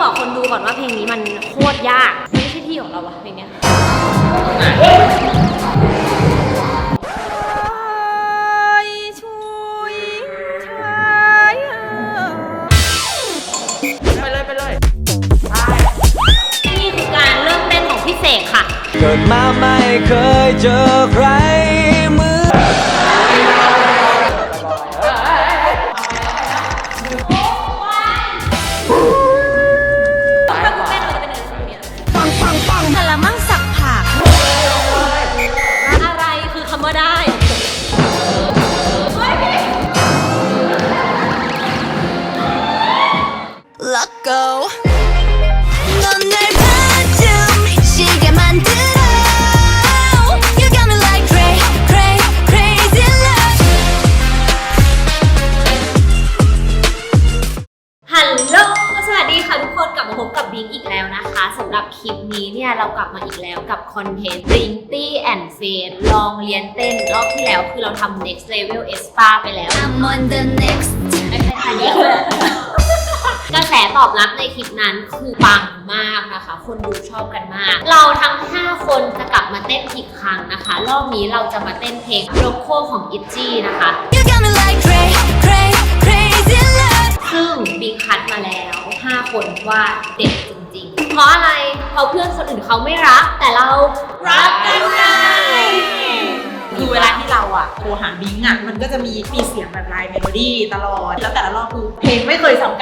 บอกคนดูก่อนว่าเพลงนี้มันโคตรยากไม่ใช่ที่ของเราอะเพลงเนี้ยไปเลยไปเลยนี่คือการเริ่มเต้นของพี่เสกค่ะ เกิดมาไม่เคยเจอใครเหมือน คอนเทนต์ b r i n g t y and f a n ลองเรียนเต้นรอบที่แล้วคือเราทำ next level e s p a ไปแล้ว I'm on the next อันนี้คือกระแสตอบรับในคลิปนั้นคือปังมากนะคะ คนดูชอบกันมาก เราทั้ง 5 คนจะกลับมาเต้นอีกครั้งนะคะ รอบนี้เราจะมาเต้นเพลง r o c o ของ ITZY นะคะ You got me like cray cray crazy love ซึ่งบิ๊กคัดมาแล้ว 5 คนว่าเด็ดจ ริงๆเพราะอะไร เพราะเพื่อนคนอื่นเขาไม่รัก แต่เรารักกันไงคือเวลาที่เราอะโทรหาบิงอะ มันก็จะมีมีเสียงแบบไลน์เมโลดี้ตลอด แล้วแต่ละรอบคือเพลงไม่เคยสำ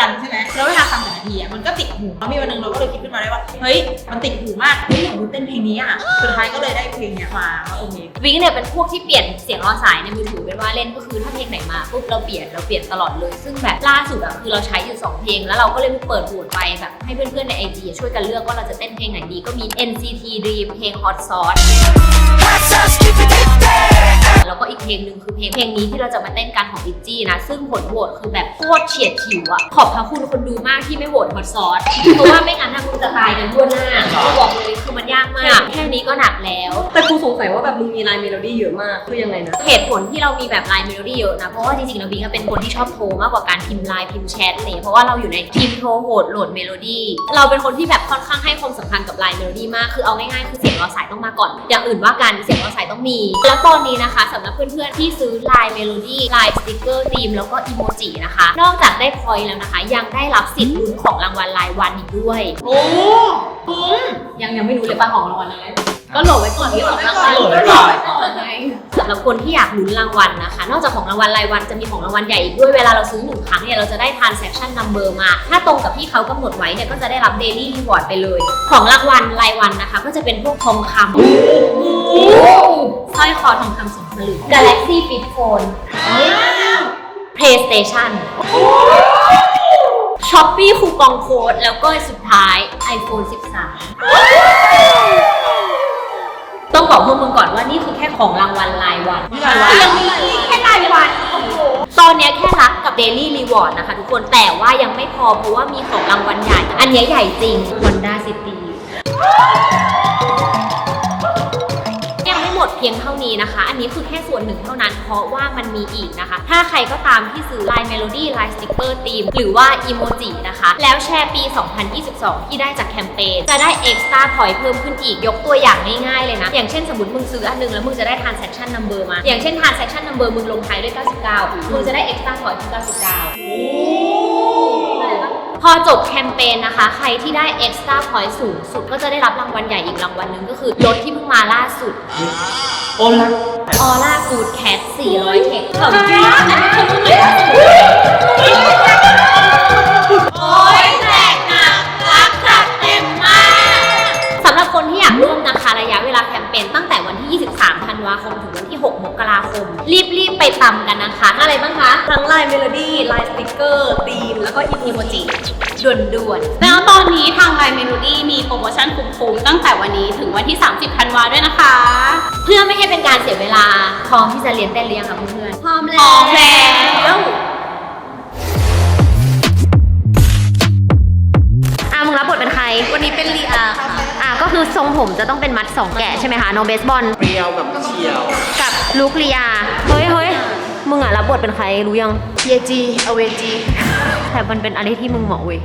ทีอะมันก็ติดหูแล้วมีวันหนึงเราก็เลยคิดขึ้นมาได้ว่า เฮ้ย มันติดหูมากเฮ้ยอยากรู้เต้นเพลงนี้อะ สุดท้ายก็เลยได้เพลงเนี้ยมาว่าโอเควิกเนี่ยเป็นพวกที่เปลี่ยนเสียงรอสายในมือถือเป็นว่าเล่นก็คือถ้าเพลงไหนมาปุ๊บเราเปลี่ยนเราเปลี่ยนตลอดเลย ซึ่งแบบล่าสุดอะคือเราใช้อยู่2เพลง แล้วเราก็เลยเปิดโหวตไปแบบให้เพื่อนๆในไอจีช่วยกันเลือกว่าเราจะเต้นเพลงไหนดีก็มี NCT Dream เพลง Hot Sauce แล้วก็อีกเพลงหนึ่งคือเพลงเพลงนี้ที่เราจะมาเต้นกันของอิจี้นะ ซึ่งผลโหวตคือแบบโคตรเฉียดฉิวอะขอบพระคุณคนดูมากที่ไม่โหวตฮอตซอสเพราะว่าไม่งั้นนะคุณจะตายกันทั่วหน้าบอกเลย คือมันยากมาก แค่นี้ก็หนักแล้ว แต่กูสงสัยว่าแบบมึงมีลายเมโลดี้เยอะมากคือยังไงนะ เหตุผลที่เรามีแบบไลน์เมโลดี้เยอะนะ เพราะว่าจริงๆแล้วบิงก็เป็นคนที่ชอบโทรมากกว่าการพิมพ์ไลน์พิมพ์แชทอะไรอย่างเงี้ยเพราะว่าเราอยู่ในทีมโทรโหดโหลดเมโลดี้ เราเป็นคนที่แบบค่อนข้างให้ความสำคัญกับไลน์เมโลดี้มาก คือเอาง่ายๆคือเสียงรอสายต้องมาก่อน อย่างอื่นว่ากันเสียงรอสายต้องมี แล้วตอนนี้นะคะสำหรับเพื่อนๆที่ซื้อไลน์เมโลดี้ไลน์สติกเกอร์ทีมแล้วก็อีโมจินะคะ นอกจากได้พอยต์แล้วนะคะ ยังได้รับสิทธิ์ลุ้นของรางวัลรายวันอีกด้วย โอ้คุ้มยังยังไม่รู้เลยป่ะของรางวัลอะไรก็โหลดไว้ก่อนที่ของรางวัลโหลดไว้ก่อนสำหรับคนที่อยากลุ้นรางวัลนะคะ นอกจากของรางวัลรายวันจะมีของรางวัลใหญ่อีกด้วยเวลาเราซื้อหนึ่งครั้งเนี่ยเราจะได้ transaction number มา ถ้าตรงกับที่เขากำหนดไว้เนี่ยก็จะได้รับ daily reward ไปเลย ของรางวัลรายวันนะคะ ก็จะเป็นพวกทองคำสร้อยคอทองคำสองสลึง Galaxy Flip Phone PlayStation Shopee คูปองโค้ดแล้วก็สุดท้าย iPhone 13 ต้องบอกพวกมึงก่อนว่านี่คือแค่ของรางวัลรายวันนี่รายวัน ยังมีแค่รายวันตอนเนี้ยแค่รับกับ Daily Reward นะคะทุกคนแต่ว่ายังไม่พอเพราะว่ามีของรางวัลใหญ่ อันเนี้ยใหญ่จริง Honda City ยังไม่หมด เพียงเท่านี้นะคะ อันนี้คือแค่ส่วนหนึ่งเท่านั้น เพราะว่ามันมีอีกนะคะ ถ้าใครก็ตามที่ซื้อ Line Melody Line Sticker Team หรือว่า Emoji นะคะ แล้วแชร์ปี 2022 ที่ได้จากแคมเปญจะได้ Extra Point เพิ่มขึ้นอีกยกตัวอย่างง่ายๆเลยนะ อย่างเช่นสมมติมึงซื้ออันหนึงแล้วมึงจะได้ Transaction Number มา อย่างเช่น Transaction Number มึงลงท้ายด้วย 99 มึงจะได้ Extra Point ที่99 พอจบแคมเปญนะคะ ใครที่ได้ extra point สูงสุดก็จะได้รับรางวัลใหญ่อีกรางวัลหนึ่งก็คือรถที่เพิ่งมาล่าสุด โอ้ละ ออร่ากูดแคท400เทคของจริงอันนี้คือเพิ่งล่าสุดโอ้ยแตกหนักรักจัดเต็มมากสำหรับคนที่อยากร่วมนะคะระยะเวลาแคมเปญตั้งแต่ วันที่23ธันวาคมถึงวันที่ 6 มกราคม รีบๆ ไปตำกันนะคะอะไรบ้างคะ ทั้งลายเมโลดี้ลายสติกเกอร์ธีม แล้วก็อีอีโมโมจิจิด่วนๆ แล้วตอนนี้ทางไลน์เมโลดี้มีโปรโมชั่นคุ้มๆ ตั้งแต่วันนี้ถึงวันที่ 30ธันวาด้วยนะคะ เพื่อไม่ให้เป็นการเสียเวลา พร้อมที่จะเรียนเต้นเรียงค่ะเพื่อนๆพร้อมพร้อมแล้ว มึงรับบทเป็นใคร วันนี้เป็นลีอาค่ะอะก็คือทรงผมจะต้องเป็นมัดสองแกะใช่ไหมคะน้องเบสบอล เปรียวกับเชียว กับลูกเลียเฮ้ยเฮ้ยมึงอะรับบทเป็นใครรู้ยัง เยจี อเวจี แต่มันเป็นอะไรที่มึงเหมาะเว้ย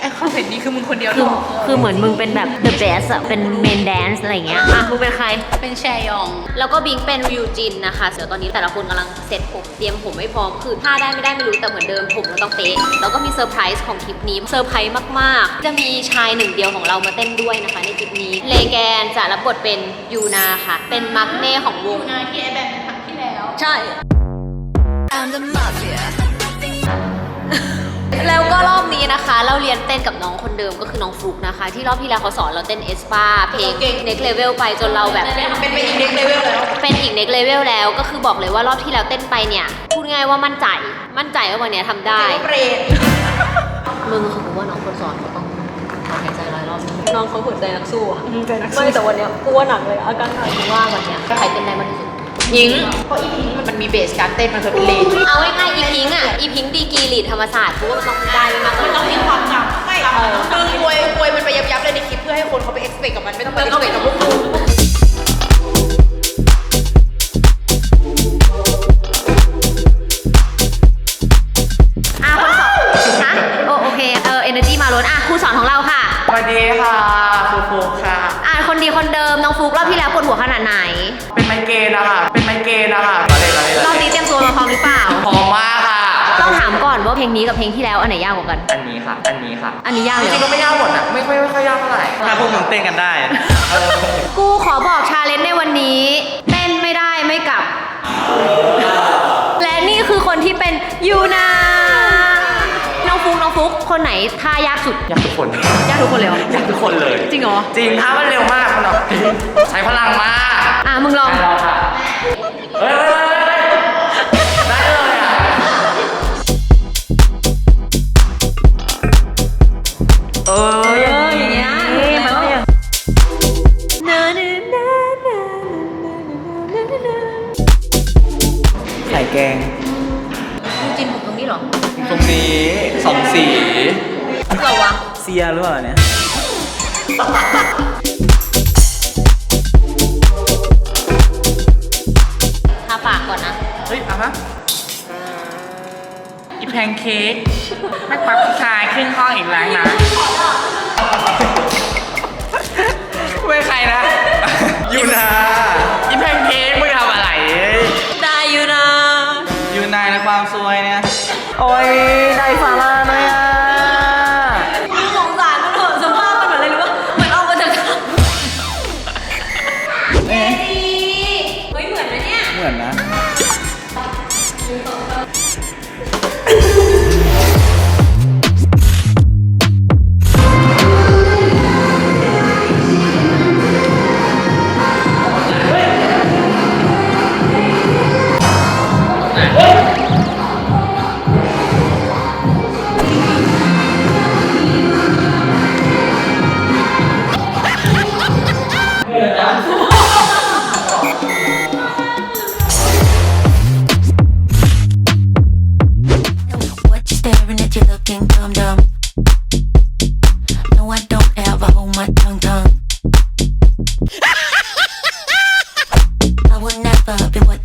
ไอไอคเห็นนี่คือมึงคนเดียวคือคือเหมือนมึงเป็นแบบ the best อะเป็น main dance อะไรอย่างเงี้ย อะ มึงเป็นใคร เป็นแชยอง แล้วก็บิงเป็นริวจินนะคะเสือตอนนี้แต่ละคนกำลังเซ็ตผม เตรียมผมไม่พร้อม คือถ้าได้ไม่ได้ไม่รู้ แต่เหมือนเดิมผมเราต้องเป๊ะ แล้วก็มีเซอร์ไพรส์ของคลิปนี้ เซอร์ไพรส์มาก ๆ จะมีชายหนึ่งเดียวของเรามาเต้นด้วยนะคะ ในคลิปนี้ เลแกนจะรับบทเป็นยูนาค่ะ เป็นมักเน่ของวงนาที่ไอแบนเป็นครั้งที่แล้ว ใช่ I'm the mafia. แล้วก็รอบนี้นะคะ เราเรียนเต้นกับน้องคนเดิมก็คือน้องฟลุกนะคะ ที่รอบที่แล้วเขาสอนเราเต้นเอสปาเพลง next level ไปจนเราแบบ เป็นไปอีกเด็กเลเวลแล้วเป็นอีก next level แล้วก็คือบอกเลยว่ารอบที่แล้วเต้นไปเนี่ย พูดง่ายว่ามั่นใจ มั่นใจว่าวันเนี้ยทำได้ เปรตมึงคือกูว่าน้องคนสอนเขาต้องถอนหายใจร้อยรอบนึงน้องเขาหัวใจนักสู้อะใจนักไม่แต่วันเนี้ยกูว่าหนักเลยอาการหนักกูว่าวันเนี้ยใครเต้นได้มากที่สุด ยิงเพราะอีพีนี้มันมีเบสการเต้นมันเคยเป็นเลนเอาง่ายๆอีพิงค์อะอีพิงค์ดีกรีลีดธรรมศาสตร์กูว่ามันต้องได้ไม่มากกมันว่าต้องมีความจำไม่มึงอวยอวยมันไปยับๆเลยในคลิปเพื่อให้คนเขาไป expect กับมันไม่ต้องไป expect กับพวกกูอะคนสอนฮะโอโอเค เออ energy มาล้นอะครูสอนของเราค่ะ สวัสดีค่ะครูฟุกค่ะ อะคนดีคนเดิมน้องฟลุกรอบที่แล้วปวดหัวขนาดไหน เป็นไมเกรนนะคะเป็นไมเกรนนะคะมาเลยมาเลยรอบนี้เตรียมตัวมาพร้อมหรือเปล่า พร้อมมากค่ะ ต้องถามก่อนว่าเพลงนี้กับเพลงที่แล้วอันไหนยากกว่ากัน อันนี้ค่ะ อันนี้ค่ะ อันนี้ยากจเลยริงๆก็ไม่ยากหมดอะไม่ค่อยไม่ค่อยยากเท่าไหร่ถ้าพวกมึงเต้นกันได้ กูขอบอกชาเลนจ์ในวันนี้เต้นไม่ได้ไม่กลับ และนี่คือคนที่เป็นยูนาน้อง ฟุกน้องฟุกคนไหนท่ายากสุดอยากทุกคนยากทุกคนเลยเหรออยากทุกคนเลย จริงเหรอ จริงถ้ามันเร็วมากมันแบบใช้พลังมาก อะมึงลอง แพนเค้กแม่ปักผู้ชายขึ้นห้องอีกแล้วนะไม่ใครนะยูนา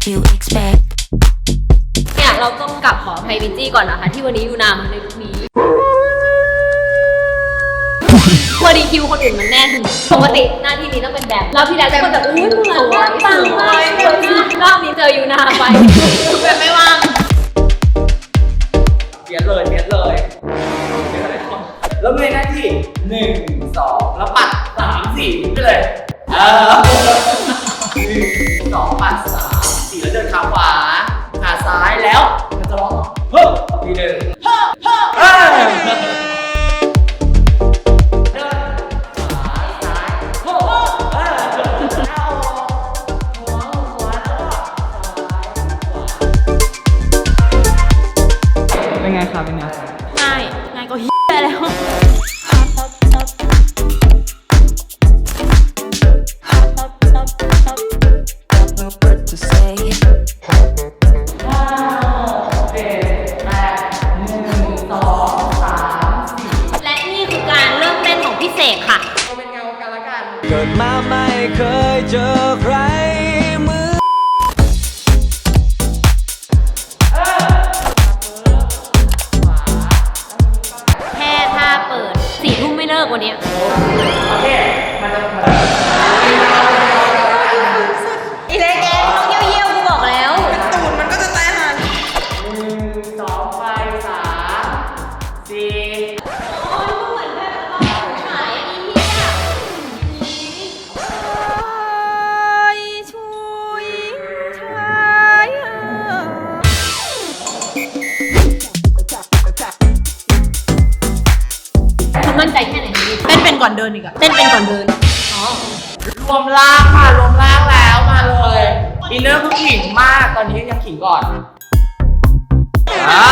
you expect. เนี่ยเราต้องกลับขออภัยวินจี้ก่อนนะคะ ที่วันนี้ยูนามาในลุคนี้พอดีคิวคนอื่นมันแน่นปกติหน้าที่นี้ต้องเป็นแบบรอบที่แล้วทุกคนแบบอุ้ยเหมือนมากปังมากสวยมากรอบนี้เจอยูนาไปแบบไม่ว่างเปลี่ยนเลยเปลี่ยนเลยแล้วมีหน้าที่หนึ่งสองแล้วปัดสามสี่ไปเลยเออหนึ่งสองปัดสาม เฮ้ ไม่เคยเจอใคร นก่อนเดินรวมล่างค่ะรวมล่างแล้วมาเลยอินเนอร์คือขิงมากตอนนี้ยังขิงก่อนอ่า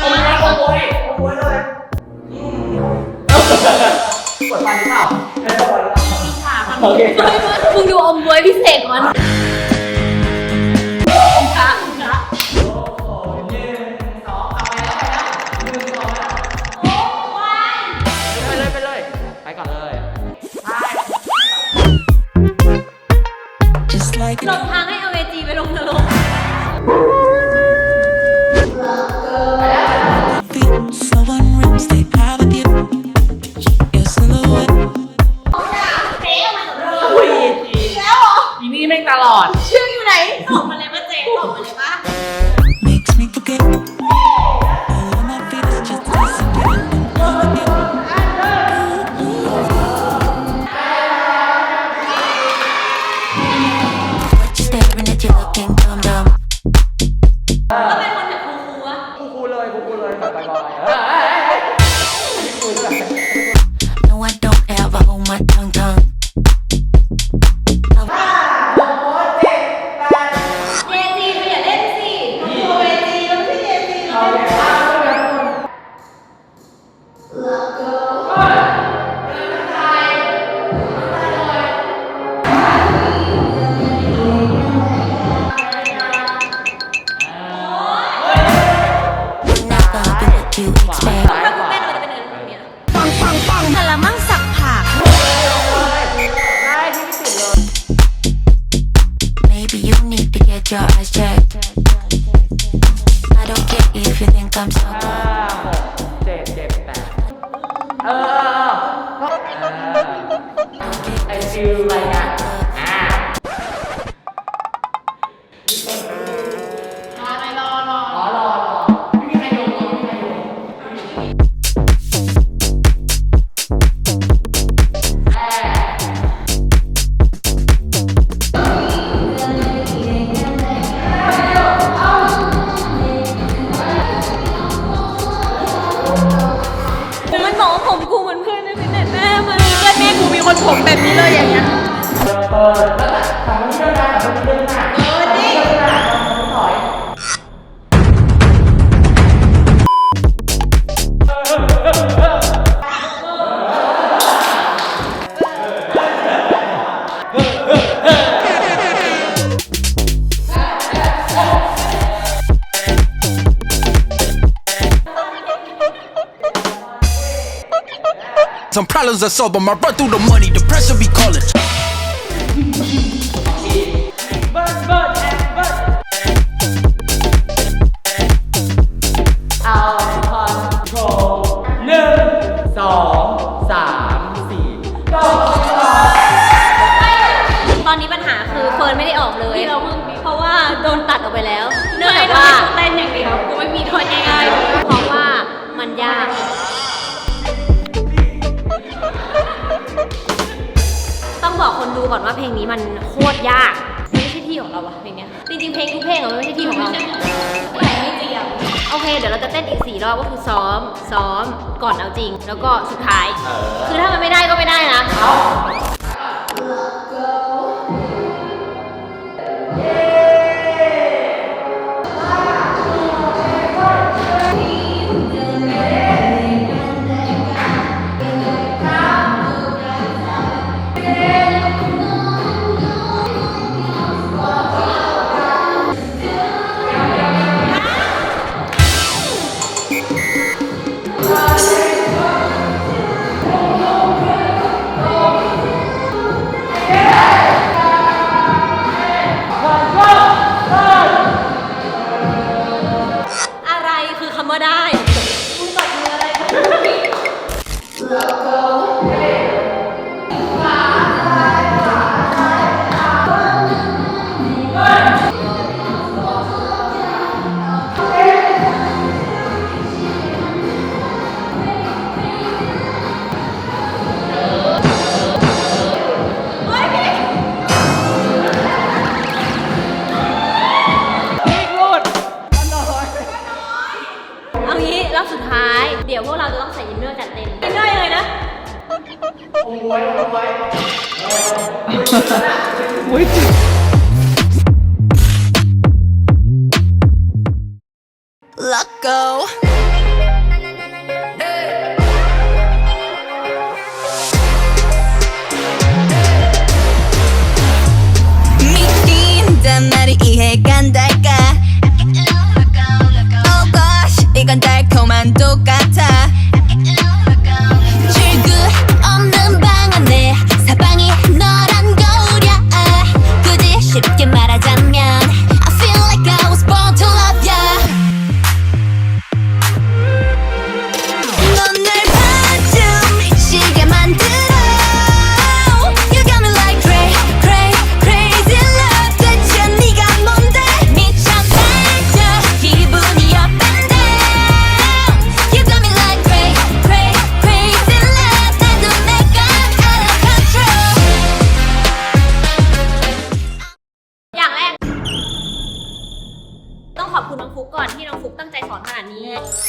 โอ้ยโอ้ยโอ้ยโอ้ยเลยปวดฟันหรือเปล่าไม่ปวดแล้วโอเคมึงดูอมบวยพิเศษมัน problems are sober. My blood run through the money, the pressure be calling. รอบก็คือซ้อม ซ้อมก่อนเอาจริง แล้วก็สุดท้าย คือถ้ามันไม่ได้ก็ไม่ได้นะ นี้รอบสุดท้าย เดี๋ยวพวกเราจะต้องใส่อินเนอร์จัดเต็มอินเนอร์ยังไงนะอุ้ยลักโก 믿긴단 말이 이해간다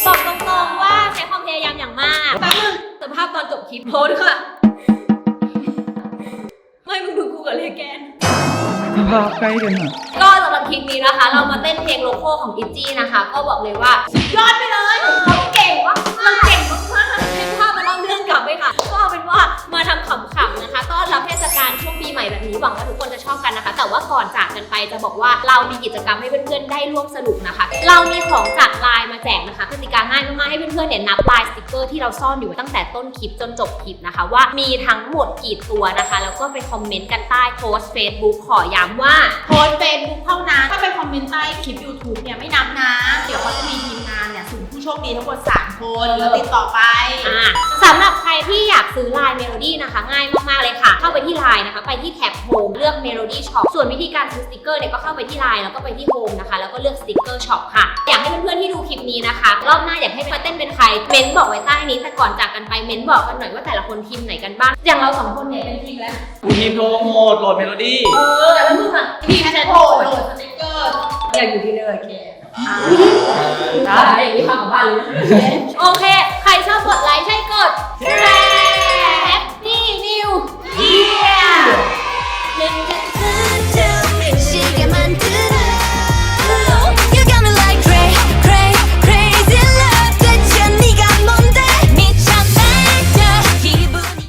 บอกตรงๆว่าใช้ความพยายามอย่างมากสภาพตอนจบคลิปโพสค่ะ ไม่มึงดูกูกับเลแกน ภาพใกล้กันอะ ก็สำหรับคลิปนี้นะคะ เรามาเต้นเพลงโลโก้ของอิจี้นะคะ ก็บอกเลยว่า สุดยอดไปเลยเขาเก่งวะเราเก่งมากๆให้ภาพมาเล่าเรื่องกลับไปค่ะ ก็เอาเป็นว่ามาทำขำๆ นะคะต้อนรับเทศกาลช่วงปีใหม่แบบนี้หวังว่าทุกคนจะชอบกันนะคะ แต่ว่าก่อนจากกันไปจะบอกว่าเรามีกิจกรรมให้เพื่อนๆได้ร่วมสนุกนะคะ เรามีของจากไลน์มาแจกนะคะกติกาง่ายมากๆให้เพื่อนๆเนี่ยนับลายสติกเกอร์ที่เราซ่อนอยู่ตั้งแต่ต้นคลิปจนจบคลิปนะคะ ว่ามีทั้งหมดกี่ตัวนะคะ แล้วก็ไปคอมเมนต์กันใต้โพสต์ Facebook ขอย้ำว่าโพสเฟซบุ๊กเท่านั้นถ้าเป็นคอมเมนต์ใต้คลิป YouTube เนี่ยไม่นับนะ เดี๋ยวเขาจะมีทีมงานเนี่ยสุ่มผู้โชคดีทั้งหมด3 คนแล้วติดต่อไป อ่าสำหรับใครที่อยากซื้อไลน์เมโลดี้นะคะ ง่ายมากๆเลยค่ะ เข้าไปที่ไลน์นะคะ ไปที่แท็บโฮมเลือกเมโลดี้ช็อปส่วนวิธีการซื้อสติกเกอร์เนี่ยก็เข้าไปที่ไลน์แล้วก็ไปที่โฮมนะคะ แล้วก็เลือกสติกเกอร์ช็อปค่ะ อยากให้เพื่อนๆที่ดูคลิปนี้นะคะ รอบหน้าอยากให้มาเต้นเป็นใครเม้นบอกไว้ใต้นี้แต่ก่อนจากกันไปเม้นบอกกันหน่อยว่าแต่ละคนทีมไหนกันบ้างอย่างเราสองคนเนี่ยเป็นทีมแล้วกูทีมโทรโหดโหลดเมโลดี้เออแต่เพื่อนๆอะทีมแชทโหโฮลมดโหลดสติกเกอร์อยากอยู่ที่เนยแก ได้ไม่ฟังกับบ้านเลย โอเค ใครชอบกดไลค์ใช่กดแชร์แฮปปี้นิวเยียร์